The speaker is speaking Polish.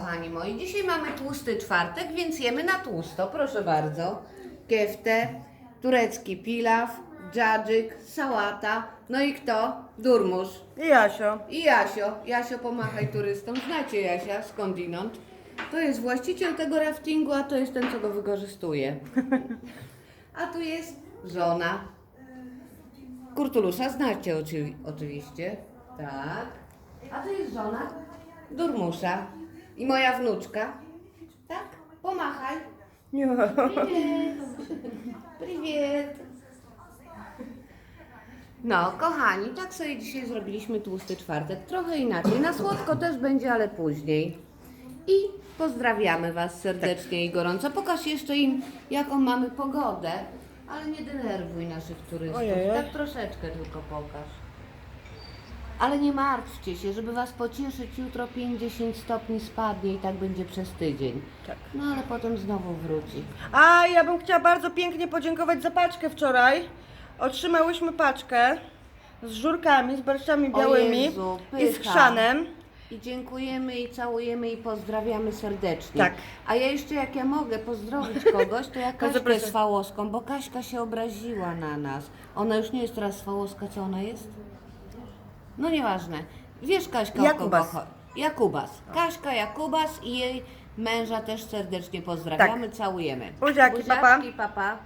Kochani moi, dzisiaj mamy tłusty czwartek, więc jemy na tłusto. Proszę bardzo. Kieftę, turecki pilaw, dżadżyk, sałata. No i kto? Durmusz. I Jasio. I Jasio. Jasio, pomachaj turystom. Znacie Jasia skądinąd. To jest właściciel tego raftingu, a to jest ten, co go wykorzystuje. A tu jest żona. Kurtulusza znacie oczy, oczywiście. Tak. A to jest żona Durmusza. I moja wnuczka. Tak? Pomachaj. Nie. Привет. Привет. No, kochani, tak sobie dzisiaj zrobiliśmy tłusty czwartek. Trochę inaczej. Na słodko też będzie, ale później. I pozdrawiamy Was serdecznie i gorąco. Pokaż jeszcze im, jaką mamy pogodę. Ale nie denerwuj naszych turystów. Ojej. Tak troszeczkę tylko pokaż. Ale nie martwcie się, żeby Was pocieszyć, jutro 50 stopni spadnie i tak będzie przez tydzień. Tak. No ale potem znowu wróci. A ja bym chciała bardzo pięknie podziękować za paczkę wczoraj. Otrzymałyśmy paczkę z żurkami, z barszczami O białymi Jezu, i z pycha. chrzanem. I dziękujemy i całujemy i pozdrawiamy serdecznie. Tak. A ja jeszcze jak ja mogę pozdrowić kogoś, to ja Kaśkę proszę. Swałowską, bo Kaśka się obraziła na nas. Ona już nie jest teraz Swałowska, co ona jest? No nieważne. Wiesz Kaśka Jakubas. kogo? Jakubas. Kaśka Jakubas i jej męża też serdecznie pozdrawiamy, całujemy. Buziaki, papa. Buziaczki, papa.